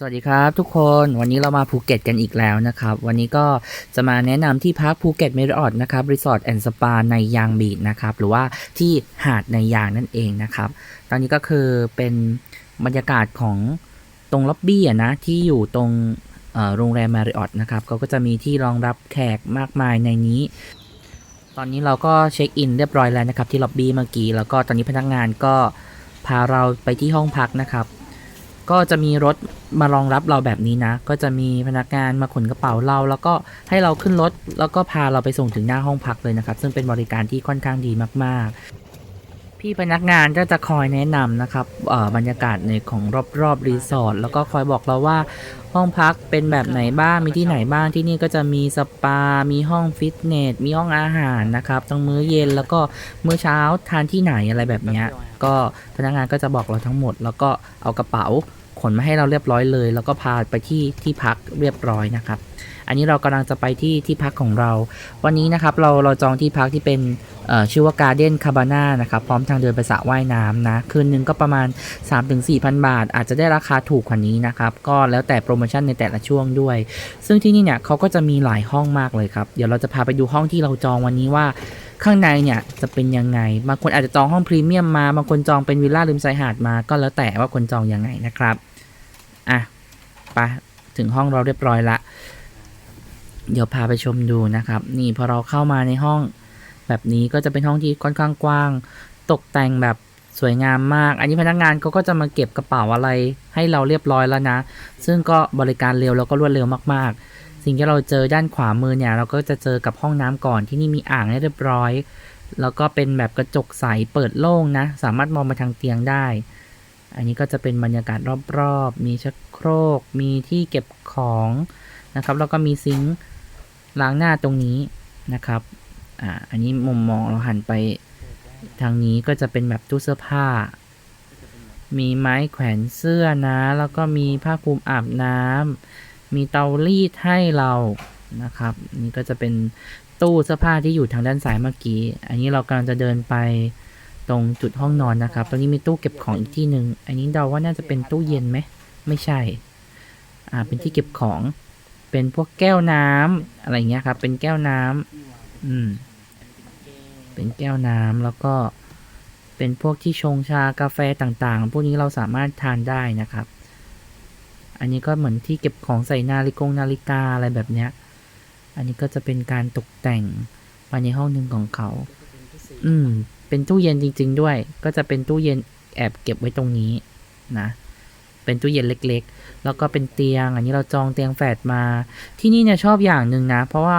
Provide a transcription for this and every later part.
สวัสดีครับทุกคนวันนี้เรามาภูเก็ตกันอีกแล้วนะครับ วันนี้ก็จะมาแนะนำที่พักภูเก็ตเมริออทนะครับรีสอร์ทแอนด์สปาในยางบีดนะครับ หรือว่าที่หาดในยางนั่นเองนะครับ ตอนนี้ก็คือเป็นบรรยากาศของตรงล็อบบี้อะนะที่อยู่ตรงโรงแรมมาริออทนะครับเขาก็จะมีที่รองรับแขกมากมายในนี้ ตอนนี้เราก็เช็คอินเรียบร้อยแล้วนะครับที่ล็อบบี้เมื่อกี้แล้วก็ตอนนี้พนักงานก็พาเราไปที่ห้องพักนะครับ ก็จะมีรถมารองรับเราแบบนี้นะ ก็จะมีพนักงานมาขนกระเป๋าเรา แล้วก็ให้เราขึ้นรถ แล้วก็พาเราไปส่งถึงหน้าห้องพักเลยนะครับ ซึ่งเป็นบริการที่ค่อนข้างดีมากๆ พี่พนักงานก็จะคอยแนะนำนะครับบรรยากาศในของรอบๆรีสอร์ทแล้วก็คอยบอกเราว่าห้องพักเป็นแบบไหนบ้าง มีที่ไหนบ้าง ที่นี่ก็จะมีสปา มีห้องฟิตเนส มีห้องอาหารนะครับทั้งมื้อเย็นแล้วก็มื้อเช้าทานที่ไหนอะไรแบบนี้ ก็พนักงานก็จะบอกเราทั้งหมด แล้วก็เอากระเป๋า ขนมาให้เราเรียบร้อยเลย แล้วก็พาไปที่ที่พักเรียบร้อยนะครับ อันนี้เรากำลังจะไปที่ที่พักของเรา วันนี้นะครับเราเราจองที่พักที่เป็นชื่อว่า Garden Cabana นะครับ พร้อมทางเดินไปสระว่ายน้ำนะ คืนนึงก็ประมาณ 3-4,000 บาท อาจจะได้ราคาถูกกว่านี้นะครับ ก็แล้วแต่โปรโมชั่นในแต่ละช่วงด้วย ซึ่งที่นี่เนี่ยเขาก็จะมีหลายห้องมากเลยครับ เดี๋ยวเราจะพาไปดูห้องที่เราจองวันนี้ว่าข้างในเนี่ยจะเป็นยังไง บางคนอาจจะจองห้องพรีเมียมมา บางคนจองเป็นวิลล่าริมชายหาดมา ก็แล้วแต่ว่าคนจองยังไงนะครับ อะไปถึงห้องเราเรียบร้อยละ เดี๋ยวพาไปชมดูนะครับ นี่พอเราเข้ามาในห้องแบบนี้ก็จะเป็นห้องที่ค่อนข้างกว้าง ตกแต่งแบบสวยงามมาก อันนี้พนักงานเขาก็จะมาเก็บกระเป๋าอะไรให้เราเรียบร้อยแล้วนะ ซึ่งก็บริการเร็วแล้วก็รวดเร็วมากๆ สิ่งที่เราเจอด้านขวามือเนี่ย เราก็จะเจอกับห้องน้ำก่อนที่นี่มีอ่างให้เรียบร้อย แล้วก็เป็นแบบกระจกใสเปิดโล่งนะ สามารถมองมาทางเตียงได้ อันนี้ก็จะเป็นบรรยากาศรอบๆ มีชักโครก มีที่เก็บของนะครับ แล้วก็มีซิงค์ล้างหน้าตรงนี้นะครับ อ่า อันนี้มุมมองเราหันไปทางนี้ก็จะเป็นแบบตู้เสื้อผ้า มีไม้แขวนเสื้อนะ แล้วก็มีผ้าคลุมอาบน้ำ มีเตารีดให้เรานะครับ นี่ก็จะเป็นตู้เสื้อผ้าที่อยู่ทางด้านซ้ายเมื่อกี้ อันนี้เรากำลังจะเดินไป ตรงจุดห้องนอนนะครับ ตรงนี้มีตู้เก็บของอีกที่หนึ่ง อันนี้เดาว่าน่าจะเป็นตู้เย็นไหม ไม่ใช่ อ่า เป็นที่เก็บของ เป็นพวกแก้วน้ำอะไรเงี้ยครับ เป็นแก้วน้ำอืม เป็นแก้วน้ำแล้วก็เป็นพวกที่ชงชากาแฟต่างๆ พวกนี้เราสามารถทานได้นะครับ อันนี้ก็เหมือนที่เก็บของใส่นาฬิกงนาฬิกาอะไรแบบเนี้ย อันนี้ก็จะเป็นการตกแต่งภายในห้องหนึ่งของเขา อืม เป็นตู้เย็นจริง ๆ ด้วย ก็จะเป็นตู้เย็นแอบเก็บไว้ตรงนี้นะ เป็นตู้เย็นเล็ก ๆ แล้วก็เป็นเตียง อันนี้เราจองเตียงแฝดมา ที่นี่เนี่ยชอบอย่างหนึ่งนะ เพราะว่า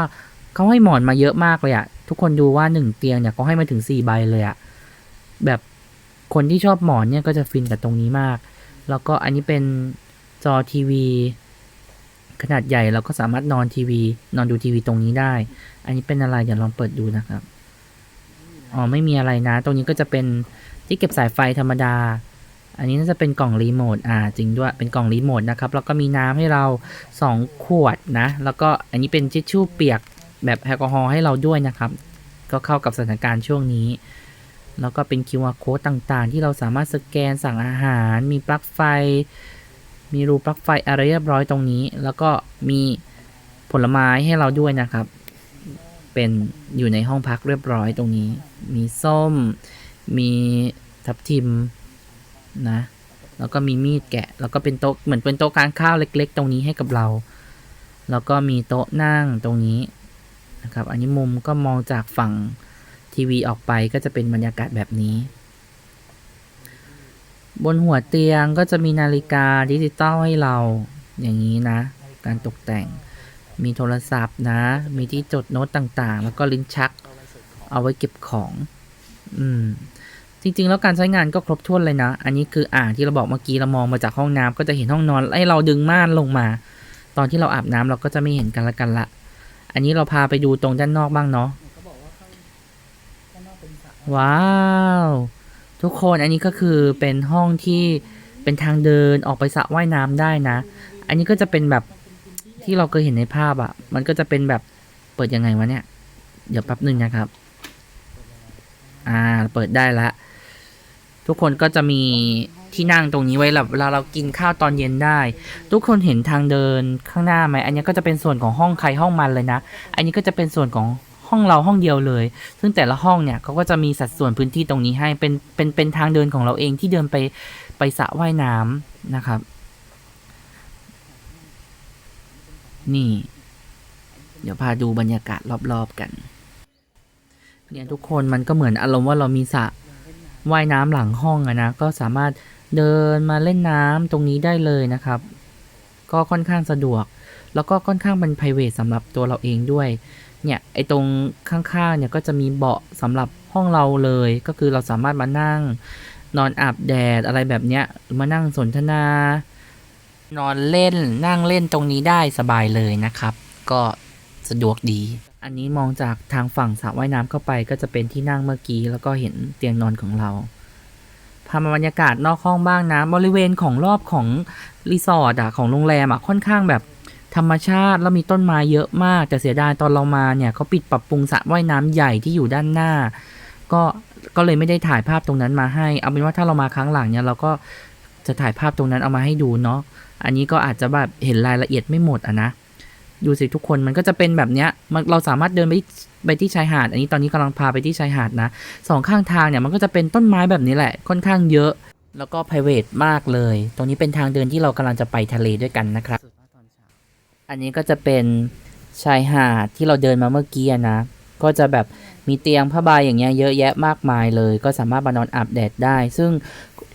เขาให้หมอนมาเยอะมากเลยอะทุกคนดูว่าหนึ่งเตียงเนี่ยเขาให้มาถึงสี่ใบเลยอะแบบคนที่ชอบหมอนเนี่ยก็จะฟินกับตรงนี้มาก แล้วก็อันนี้เป็นจอทีวี ขนาดใหญ่เราก็สามารถนอนทีวี นอนดูทีวีตรงนี้ได้ อันนี้เป็นอะไรเดี๋ยวลองเปิดดูนะครับ อ๋อไม่มีอะไรนะ ตรงนี้ก็จะเป็นที่เก็บสายไฟธรรมดา อันนี้น่าจะเป็นกล่องรีโมทอ่าจริงด้วยเป็นกล่องรีโมทนะครับแล้วก็มีน้ำให้เรา 2 ขวดนะ แล้วก็อันนี้เป็นทิชชู่เปียกแบบแอลกอฮอล์ให้เราด้วยนะครับ ก็เข้ากับสถานการณ์ช่วงนี้ แล้วก็เป็น QR code ต่างๆ ที่เราสามารถสแกนสั่งอาหาร มีปลั๊กไฟ มีรูปลั๊กไฟอะไรเรียบร้อยตรงนี้ แล้วก็มีผลไม้ให้เราด้วยนะครับ เป็นอยู่ในห้องพักเรียบร้อยตรงนี้ มีส้ม มีทับทิมนะ แล้วก็มีมีดแกะ แล้วก็เป็นโต๊ะเหมือนเป็นโต๊ะทานข้าวเล็ก ๆ ตรงนี้ให้กับเรา แล้วก็มีโต๊ะนั่งตรงนี้นะครับ อันนี้มุมก็มองจากฝั่งทีวีออกไปก็จะเป็นบรรยากาศแบบนี้ บนหัวเตียงก็จะมีนาฬิกาดิจิตอลให้เราอย่างนี้นะ การตกแต่ง มีโทรศัพท์นะ มีที่จดโน้ตต่างๆ แล้วก็ลิ้นชัก เอาไว้เก็บของ อืม จริง ๆ แล้วการใช้งานก็ครบถ้วนเลยนะ อันนี้คืออ่างที่เราบอกเมื่อกี้เรามองมาจากห้องน้ำก็จะเห็นห้องนอนให้เราดึงม่านลงมา ตอนที่เราอาบน้ำเราก็จะไม่เห็นกันละกันละ อันนี้เราพาไปดูตรงด้านนอกบ้างเนาะว้าว ทุกคนอันนี้ก็คือเป็นห้องที่เป็นทางเดินออกไปสระว่ายน้ำได้นะ อันนี้ก็จะเป็นแบบ ที่เราเคยเห็นในภาพอะ่ะ มันก็จะเป็นแบบเปิดยังไงวะเนี่ย เดี๋ยวแป๊บหนึ่งนะครับ อ่า เปิดได้ละ ทุกคนก็จะมีที่นั่งตรงนี้ไว้แบบเวลาเรากินข้าวตอนเย็นได้ ทุกคนเห็นทางเดินข้างหน้าไหมอันนี้ก็จะเป็นส่วนของห้องใครห้องมันเลยนะ อันนี้ก็จะเป็นส่วนของห้องเราห้องเดียวเลย ซึ่งแต่ละห้องเนี่ยเขาก็จะมีสัดส่วนพื้นที่ตรงนี้ให้เป็นเป็นเป็นทางเดินของเราเองที่เดินไปไปสระว่ายน้ำนะครับ นี่ เดี๋ยวพาดูบรรยากาศรอบๆกัน เนี่ยทุกคนมันก็เหมือนอารมณ์ว่าเรามีสระว่ายน้ำหลังห้องอะนะ ก็สามารถเดินมาเล่นน้ำตรงนี้ได้เลยนะครับ ก็ค่อนข้างสะดวก แล้วก็ค่อนข้างเป็น p r i v a t สำหรับตัวเราเองด้วย เนี่ยไอตรงข้างๆเนี่ยก็จะมีเบาะสำหรับห้องเราเลย ก็คือเราสามารถมานั่ง นอนอาบแดดอะไรแบบเนี้ยมานั่งสนทนา นอนเล่นนั่งเล่นตรงนี้ได้สบายเลยนะครับ ก็สะดวกดี อันนี้มองจากทางฝั่งสระว่ายน้ำเข้าไป ก็จะเป็นที่นั่งเมื่อกี้แล้วก็เห็นเตียงนอนของเราพามาบรรยากาศนอกห้องบ้างนะบริเวณของรอบของรีสอร์ทอะของโรงแรมอะค่อนข้างแบบธรรมชาติแล้วมีต้นไม้เยอะมาก แต่เสียดายตอนเรามาเนี่ยเขาปิดปรับปรุงสระว่ายน้ำใหญ่ที่อยู่ด้านหน้า ก็ก็เลยไม่ได้ถ่ายภาพตรงนั้นมาให้ เอาเป็นว่าถ้าเรามาครั้งหลังเนี่ยเราก็ จะถ่ายภาพตรงนั้นเอามาให้ดูเนาะ อันนี้ก็อาจจะแบบเห็นรายละเอียดไม่หมดอะนะ ดูสิทุกคนมันก็จะเป็นแบบเนี้ยมันเราสามารถเดินไปไปที่ชายหาด อันนี้ตอนนี้กำลังพาไปที่ชายหาดนะสองข้างทางเนี่ยมันก็จะเป็นต้นไม้แบบนี้แหละ ค่อนข้างเยอะ แล้วก็ p r i v a t มากเลย ตรงนี้เป็นทางเดินที่เรากำลังจะไปทะเลด้วยกันนะครับ อันนี้ก็จะเป็นชายหาดที่เราเดินมาเมื่อกี้นะ ก็จะแบบมีเตียงผ้าใบอย่างเงี้ยเยอะแยะมากมายเลย ก็สามารถมานอนอาบแดดได้ ซึ่ง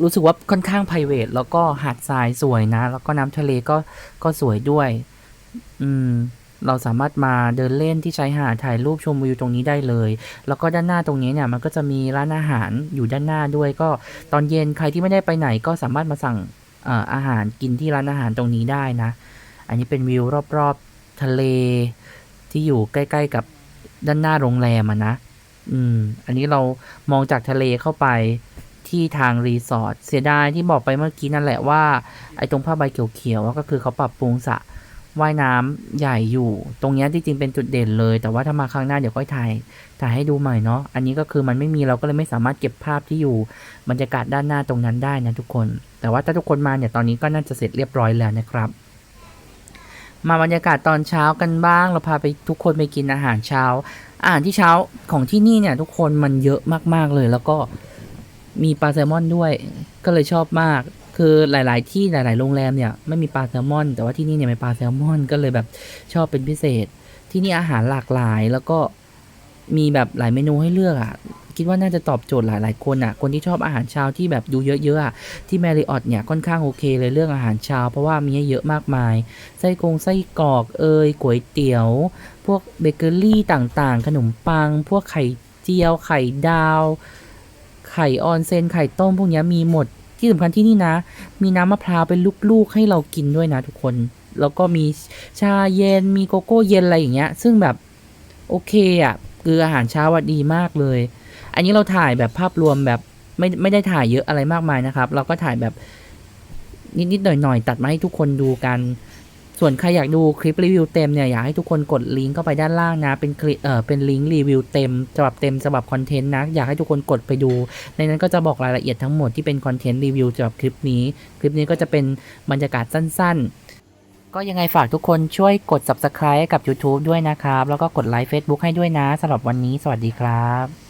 รู้สึกว่าค่อนข้าง p r i v a t แล้วก็หาดทรายสวยนะ แล้วก็น้ำทะเลก็ก็สวยด้วย อืม เราสามารถมาเดินเล่นที่ชายหาดถ่ายรูปชมวิวตรงนี้ได้เลย แล้วก็ด้านหน้าตรงนี้เนี่ยมันก็จะมีร้านอาหารอยู่ด้านหน้าด้วย ก็ตอนเย็นใครที่ไม่ได้ไปไหนก็สามารถมาสั่งเอ่ออาหารกินที่ร้านอาหารตรงนี้ได้นะ อันนี้เป็นวิวรอบๆทะเลที่อยู่ใกล้ ๆ กับด้านหน้าโรงแรมอะนะ อืม อันนี้เรามองจากทะเลเข้าไป ที่ทางรีสอร์ทเสียดายที่บอกไปเมื่อกี้นั่นแหละว่า ไอ้ตรงผ้าใบเขียวๆก็คือเขาปรับปรุงสระว่ายน้ำใหญ่อยู่ ตรงเนี้ยที่จริงเป็นจุดเด่นเลย แต่ว่าถ้ามาครั้งหน้าเดี๋ยวค่อยถ่ายถ่ายให้ดูใหม่เนาะอันนี้ก็คือมันไม่มีเราก็เลยไม่สามารถเก็บภาพที่อยู่บรรยากาศด้านหน้าตรงนั้นได้นะทุกคน แต่ว่าถ้าทุกคนมาเนี่ยตอนนี้ก็น่าจะเสร็จเรียบร้อยแล้วนะครับ มาบรรยากาศตอนเช้ากันบ้าง เราพาไปทุกคนไปกินอาหารเช้าอาหารที่เช้าของที่นี่เนี่ยทุกคนมันเยอะมากๆเลย แล้วก็ มีปลาแซลมอนด้วย ก็เลยชอบมาก คือหลาย ๆ ที่หลาย ๆ โรงแรมเนี่ยไม่มีปลาแซลมอน แต่ว่าที่นี่เนี่ยมีปลาแซลมอน ก็เลยแบบชอบเป็นพิเศษ ที่นี่อาหารหลากหลายแล้วก็มีแบบหลายเมนูให้เลือกอะคิดว่าน่าจะตอบโจทย์หลาย ๆ คนอะ คนที่ชอบอาหารเช้าที่แบบดูเยอะๆอะที่แมริออตเนี่ยค่อนข้างโอเคเลยเรื่องอาหารเช้า เพราะว่ามีให้เยอะมากมาย ไส้กรงไส้กรอกเอยก๋วยเตี๋ยว พวกเบเกอรี่ต่างๆ ขนมปัง พวกไข่เจียวไข่ดาว ไข่ออนเซนไข่ต้มพวกนี้มีหมดที่สำคัญที่นี่นะ มีน้ำมะพร้าวเป็นลูกๆให้เรากินด้วยนะทุกคน แล้วก็มีชาเย็นมีโกโก้เย็นอะไรอย่างเงี้ย ซึ่งแบบโอเคอะคืออาหารเช้าอะดีมากเลย อันนี้เราถ่ายแบบภาพรวมแบบไม่ไม่ได้ถ่ายเยอะอะไรมากมายนะครับ เราก็ถ่ายแบบนิดๆหน่อยๆตัดมาให้ทุกคนดูกัน ส่วนใครอยากดูคลิปรีวิวเต็มเนี่ยอยากให้ทุกคนกดลิงก์เข้าไปด้านล่างนะเป็นคลิปเออเป็นลิงก์รีวิวเต็มฉบับเต็มฉบับคอนเทนต์นะอยากให้ทุกคนกดไปดู ในนั้นก็จะบอกรายละเอียดทั้งหมดที่เป็นคอนเทนต์รีวิวฉบับคลิปนี้ คลิปนี้ก็จะเป็นบรรยากาศสั้น ๆ ก็ยังไงฝากทุกคนช่วยกด subscribe กับ YouTube ด้วยนะครับ แล้วก็กดไลค์ Facebook ให้ด้วยนะสำหรับวันนี้ สวัสดีครับ